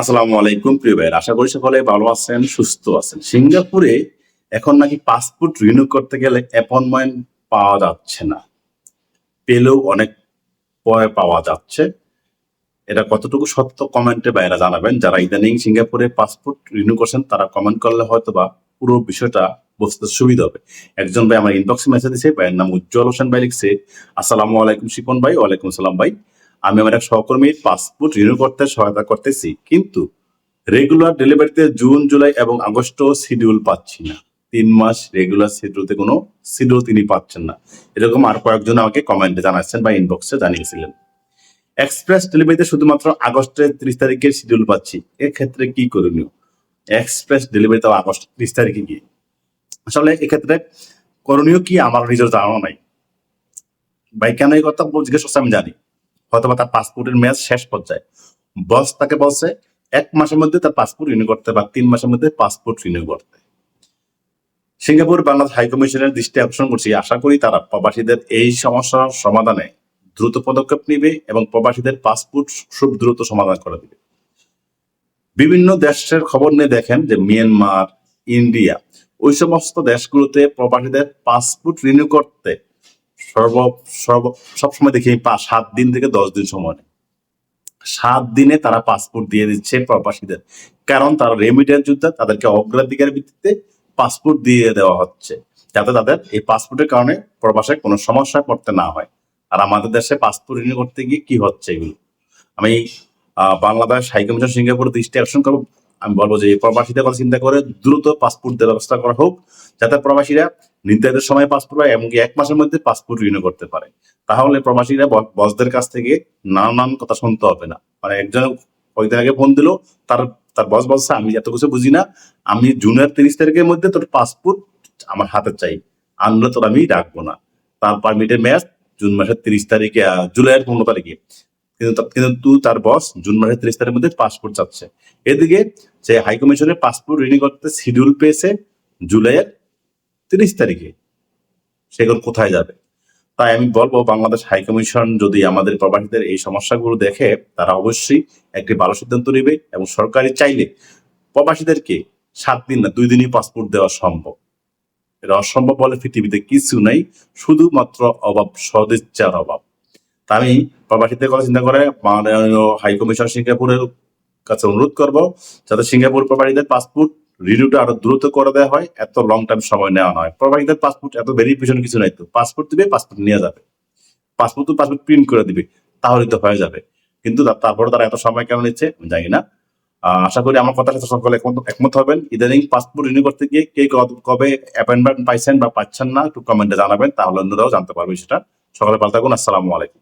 আসসালামু আলাইকুম, প্রিয় ভাইয়ের। আশা করি সকলে ভালো আছেন, সুস্থ আছেন। সিঙ্গাপুরে এখন নাকি পাসপোর্ট রিনিউ করতে গেলে অ্যাপয়েন্টমেন্ট পাওয়া যাচ্ছে না। পেলেও অনেক পরে পাওয়া যাচ্ছে। এটা কতটুকু সত্য কমেন্টে বাইরে জানাবেন। যারা ইদানিং সিঙ্গাপুরে পাসপোর্ট রিনিউ করছেন, তারা কমেন্ট করলে হয়তো বা পুরো বিষয়টা বুঝতে সুবিধা হবে। একজন ভাই আমার ইনবক্সে মেসেজ দিয়েছে ভাইয়ের নাম উজ্জ্বল হোসেন ভাই লিখছে, আসসালামু আলাইকুম শিপন ভাই, ওয়ালাইকুম সালাম ভাই। আমি আমার এক সহকর্মীর পাসপোর্ট রিনিউ করতে সহায়তা করতেছি, কিন্তু রেগুলার ডেলিভারিতে জুন, জুলাই এবং আগস্ট শিডিউল পাচ্ছি না। তিন মাস রেগুলার শিডিউলতে কোনো শিডিউল তিনি পাচ্ছেন না। এরকম আর কয়েকজন আমাকে কমেন্টে জানাচ্ছেন বা ইনবক্সে জানিয়েছিলেন। এক্সপ্রেস ডেলিভারিতে শুধুমাত্র আগস্টের ত্রিশ তারিখের শিডিউল পাচ্ছি। এক্ষেত্রে কি করণীয়? এক্সপ্রেস ডেলিভারিতে আগস্ট ত্রিশ তারিখে গিয়ে। আসলে এক্ষেত্রে করণীয় কি আমার নিজের ধারণা নাই। ভাই কেন এই কথা জিজ্ঞেস করছে আমি জানি। হয়তো তার পাসপোর্টের মেয়াদ শেষ পর্যায়ে। বস তাকে বলছে, এক মাসের মধ্যে তার পাসপোর্ট রিনিউ করতে বা তিন মাসের মধ্যে পাসপোর্ট রিনিউ করতে। সিঙ্গাপুর বাংলাদেশ হাইকমিশনের দৃষ্টি আকর্ষণ করছি। আশা করি তারা প্রবাসীদের এই সমস্যার সমাধানে দ্রুত পদক্ষেপ নিবে এবং প্রবাসীদের পাসপোর্ট খুব দ্রুত সমাধান করে দিবে। বিভিন্ন দেশের খবর নিয়ে দেখেন যে মিয়ানমার ইন্ডিয়া ওই সমস্ত দেশগুলোতে প্রবাসীদের পাসপোর্ট রিনিউ করতে সর্ব সর্ব, সবসময় দেখি সাত দিন থেকে দশ দিন সময় সাত দিনে তারা পাসপোর্ট দিয়ে দিচ্ছে প্রবাসীদের। কারণ তারা রেমিটেন্স যুদ্ধে তাদেরকে অগ্রাধিকার ভিত্তিতে পাসপোর্ট দিয়ে দেওয়া হচ্ছে। যাতে তাদের এই পাসপোর্টের কারণে প্রবাসে কোনো সমস্যায় পড়তে না হয়। আর আমাদের দেশে পাসপোর্ট রিনিউ করতে গিয়ে কি হচ্ছে এগুলো? আমি বাংলাদেশ হাই কমিশন সিঙ্গাপুর দৃষ্টি আকর্ষণ করব। আমি বলব যে প্রবাসীদের কথা চিন্তা করে দ্রুত পাসপোর্ট দেওয়ার ব্যবস্থা করা হোক। যাতে প্রবাসীরা নির্ধারিত সময় পাসপোর্ট পায় এমনকি এক মাসের মধ্যে পাসপোর্ট রিনিউ করতে পারে। তাহলে প্রবাসীরা বসদের কাছ থেকে নানান কথা শুনতে হবে না। মানে একজন কয়েকদিন আগে ফোন দিল, তার তার বস বলছে, আমি এত কিছু বুঝি না। আমি জুনের তিরিশ তারিখের মধ্যে তোর পাসপোর্ট আমার হাতে চাই। আনলে তোর আমি রাখব না। তার পারমিটের ম্যাচ জুন মাসের তিরিশ তারিখে জুলাইয়ের পনেরো তারিখে। কিন্তু কিন্তু তার বস জুন মাসের তিরিশ তারিখের মধ্যে পাসপোর্ট চাচ্ছে। এদিকে যে হাই কমিশনের পাসপোর্ট রিনিউ করতে শিডিউল পেয়েছে জুলাইয়ের তিরিশ তারিখে সেগুলো কোথায় যাবে? তাই আমি বলব বাংলাদেশ হাই কমিশন যদি আমাদের প্রবাসীদের এই সমস্যাগুলো দেখে, তারা অবশ্যই একটি ভালো সিদ্ধান্ত নেবে এবং সরকারি চাইলে প্রবাসীদেরকে সাত দিন না দুই দিনই পাসপোর্ট দেওয়া সম্ভব। এটা অসম্ভব বলে পৃথিবীতে কিছু নাই, শুধুমাত্র অভাব, সদিচ্ছার অভাব। আমি প্রবাসীদের কথা চিন্তা করে মাননীয় হাই কমিশন সিঙ্গাপুরের কাছে অনুরোধ করব, যাতে সিঙ্গাপুর প্রবাসীদের পাসপোর্ট রিনিউটা আরও দ্রুত করে দেওয়া হয়, এত লং টাইম সময় নেওয়া হয় প্রবাসীদের পাসপোর্ট এত ভেরিফিকেশন কিছু নাই তো। পাসপোর্ট দিবে পাসপোর্ট নিয়ে যাবে। পাসপোর্ট তো পাসপোর্ট প্রিন্ট করে দিবে তাহলে তো হয়ে যাবে। কিন্তু তারপরে তারা এত সময় কেন নিচ্ছে, আমি জানি না। আশা করি আমার কথার সাথে সকলে একমত হবেন। ইদানিং পাসপোর্ট রিনিউ করতে গিয়ে কে কবে অ্যাপয়েন্টমেন্ট পাইছেন বা পাচ্ছেন না, একটু কমেন্টে জানাবেন, তাহলে অন্যরাও জানতে পারবে সেটা সকলে থাকুন, আসসালামু আলাইকুম।